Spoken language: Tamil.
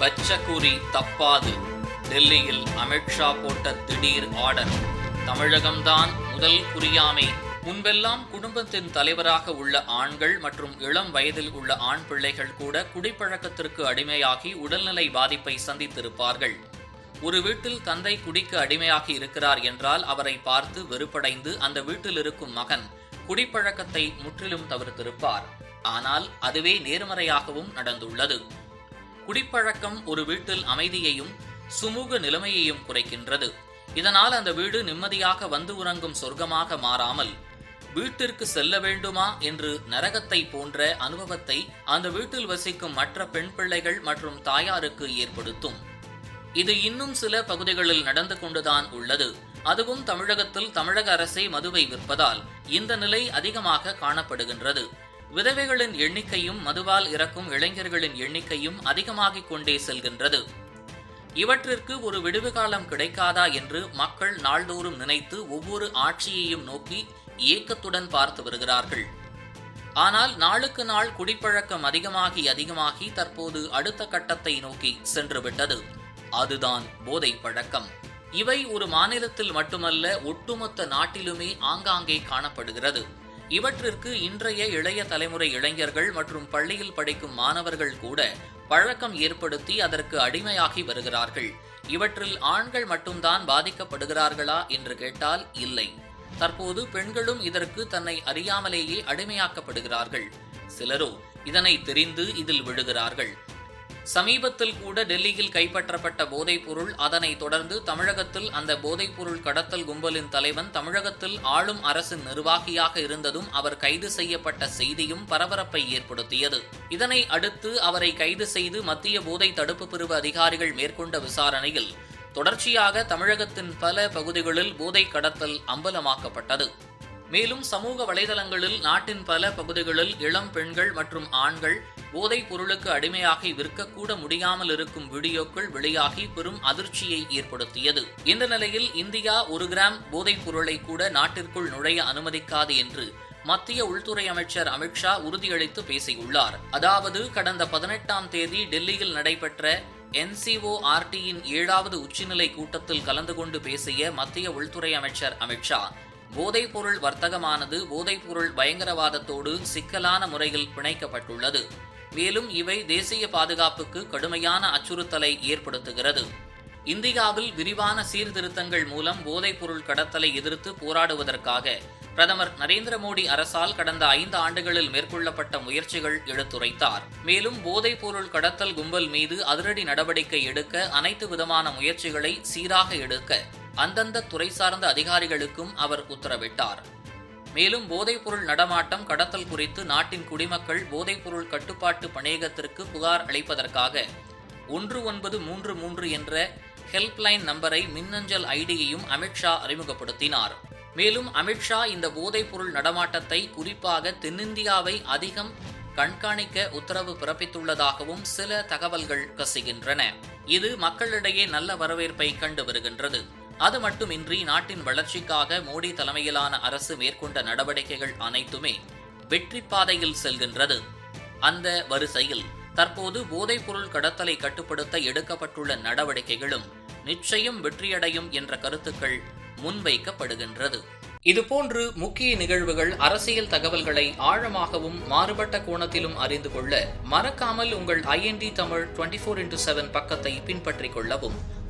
பச்சக்கூறி தப்பாது. டெல்லியில் அமித்ஷா போட்ட திடீர் ஆர்டர். தமிழகம்தான் முதல் குறியாமை முன்பெல்லாம் குடும்பத்தின் தலைவராக உள்ள ஆண்கள் மற்றும் இளம் வயதில் உள்ள ஆண் பிள்ளைகள் கூட குடிப்பழக்கத்திற்கு அடிமையாகி உடல்நிலை பாதிப்பை சந்தித்திருப்பார்கள். ஒரு வீட்டில் தந்தை குடிக்கு அடிமையாகி இருக்கிறார் என்றால் அவரை பார்த்து வெறுப்படைந்து அந்த வீட்டில் இருக்கும் மகன் குடிப்பழக்கத்தை முற்றிலும் தவிர்த்திருப்பார். ஆனால் அதுவே நேர்மறையாகவும் நடந்துள்ளது. குடிப்பழக்கம் ஒரு வீட்டில் அமைதியையும் சுமூக நிலைமையையும் குறைக்கின்றது. இதனால் அந்த வீடு நிம்மதியாக வந்து உறங்கும் சொர்க்கமாக மாறாமல் வீட்டிற்கு செல்ல வேண்டுமா என்று நரகத்தை போன்ற அனுபவத்தை அந்த வீட்டில் வசிக்கும் மற்ற பெண் பிள்ளைகள் மற்றும் தாயாருக்கு ஏற்படுத்தும். இது இன்னும் சில பகுதிகளில் நடந்து கொண்டுதான் உள்ளது. அதுவும் தமிழகத்தில் தமிழக அரசே மதுவை விற்பதால் இந்த நிலை அதிகமாக காணப்படுகின்றது. விதவைகளின் எண்ணிக்கையும் மதுவால் இறக்கும் இளைஞர்களின் எண்ணிக்கையும் அதிகமாகிக் கொண்டே செல்கின்றது. இவற்றிற்கு ஒரு விடுவு காலம் கிடைக்காதா என்று மக்கள் நாள்தோறும் நினைத்து ஒவ்வொரு ஆட்சியையும் நோக்கி ஏக்கத்துடன் பார்த்து வருகிறார்கள். ஆனால் நாளுக்கு நாள் குடிப்பழக்கம் அதிகமாகி அதிகமாகி தற்போது அடுத்த கட்டத்தை நோக்கி சென்றுவிட்டது. அதுதான் போதை பழக்கம். இவை ஒரு மாநிலத்தில் மட்டுமல்ல ஒட்டுமொத்த நாட்டிலுமே ஆங்காங்கே காணப்படுகிறது. இவற்றிற்கு இன்றைய இளைய தலைமுறை இளைஞர்கள் மற்றும் பள்ளியில் படிக்கும் மாணவர்கள் கூட பழக்கம் ஏற்படுத்தி அதற்கு அடிமையாகி வருகிறார்கள். இவற்றில் ஆண்கள் மட்டும்தான் பாதிக்கப்படுகிறார்களா என்று கேட்டால் இல்லை. தற்போது பெண்களும் இதற்கு தன்னை அறியாமலேயே அடிமையாக்கப்படுகிறார்கள். சிலரோ இதனை தெரிந்து இதில் விழுகிறார்கள். சமீபத்தில் கூட டெல்லியில் கைப்பற்றப்பட்ட போதைப்பொருள் அதனைத் தொடர்ந்து தமிழகத்தில் அந்த போதைப்பொருள் கடத்தல் கும்பலின் தலைவன் தமிழகத்தில் ஆளும் அரசின் நிர்வாகியாக இருந்ததும் அவர் கைது செய்யப்பட்ட செய்தியும் பரபரப்பை ஏற்படுத்தியது. இதனை அடுத்து அவரை கைது செய்து மத்திய போதை தடுப்பு பிரிவு அதிகாரிகள் மேற்கொண்ட விசாரணையில் தொடர்ச்சியாக தமிழகத்தின் பல பகுதிகளில் போதை கடத்தல் அம்பலமாக்கப்பட்டது. மேலும் சமூக வலைதளங்களில் நாட்டின் பல பகுதிகளில் இளம் பெண்கள் மற்றும் ஆண்கள் போதைப் பொருளுக்கு அடிமையாகி விற்கக்கூட முடியாமல் இருக்கும் வீடியோக்கள் வெளியாகி பெரும் அதிர்ச்சியை ஏற்படுத்தியது. இந்த நிலையில் இந்தியா ஒரு கிராம் போதைப் பொருளை கூட நாட்டிற்குள் நுழைய அனுமதிக்காது என்று மத்திய உள்துறை அமைச்சர் அமித்ஷா உறுதியளித்து பேசியுள்ளார். அதாவது கடந்த பதினெட்டாம் தேதி டெல்லியில் நடைபெற்ற என்சிஓஆர்டியின் ஏழாவது உச்சிநிலை கூட்டத்தில் கலந்து கொண்டு பேசிய மத்திய உள்துறை அமைச்சர் அமித்ஷா போதைப்பொருள் வர்த்தகமானது போதைப்பொருள் பயங்கரவாதத்தோடு சிக்கலான முறையில் பிணைக்கப்பட்டுள்ளது. மேலும் இவை தேசிய பாதுகாப்புக்கு கடுமையான அச்சுறுத்தலை ஏற்படுத்துகிறது. இந்தியாவில் விரிவான சீர்திருத்தங்கள் மூலம் போதைப்பொருள் கடத்தலை எதிர்த்து போராடுவதற்காக பிரதமர் நரேந்திர மோடி அரசால் கடந்த ஐந்து ஆண்டுகளில் மேற்கொள்ளப்பட்ட முயற்சிகள் எடுத்துரைத்தார். மேலும் போதைப்பொருள் கடத்தல் கும்பல் மீது அதிரடி நடவடிக்கை எடுக்க அனைத்து விதமான முயற்சிகளை சீராக எடுக்க அந்தந்த துறை சார்ந்த அதிகாரிகளுக்கும் அவர் உத்தரவிட்டார். மேலும் போதைப்பொருள் நடமாட்டம் கடத்தல் குறித்து நாட்டின் குடிமக்கள் போதைப்பொருள் கட்டுப்பாட்டு பணியகத்திற்கு புகார் அளிப்பதற்காக ஒன்று ஒன்பது மூன்று மூன்று என்ற ஹெல்ப்லைன் நம்பரை மின்னஞ்சல் ஐடியையும் அமித்ஷா அறிமுகப்படுத்தினார். மேலும் அமித்ஷா இந்த போதைப்பொருள் நடமாட்டத்தை குறிப்பாக தென்னிந்தியாவை அதிகம் கண்காணிக்க உத்தரவு பிறப்பித்துள்ளதாகவும் சில தகவல்கள் கசிகின்றன. இது மக்களிடையே நல்ல வரவேற்பை கண்டு வருகின்றது. அது மட்டுமின்றி நாட்டின் வளர்ச்சிக்காக மோடி தலைமையிலான அரசு மேற்கொண்ட நடவடிக்கைகள் அனைத்துமே வெற்றி பாதையில் செல்கின்றது. அந்த வரிசையில் தற்போது போதைப்பொருள் கடத்தலை கட்டுப்படுத்த எடுக்கப்பட்டுள்ள நடவடிக்கைகளும் நிச்சயம் வெற்றியடையும் என்ற கருத்துக்கள் முன்வைக்கப்படுகின்றது. இதுபோன்று முக்கிய நிகழ்வுகள் அரசியல் தகவல்களை ஆழமாகவும் மாறுபட்ட கோணத்திலும் அறிந்து கொள்ள மறக்காமல் உங்கள் IND Tamil twenty four into seven பக்கத்தை பின்பற்றிக் கொள்ளவும்.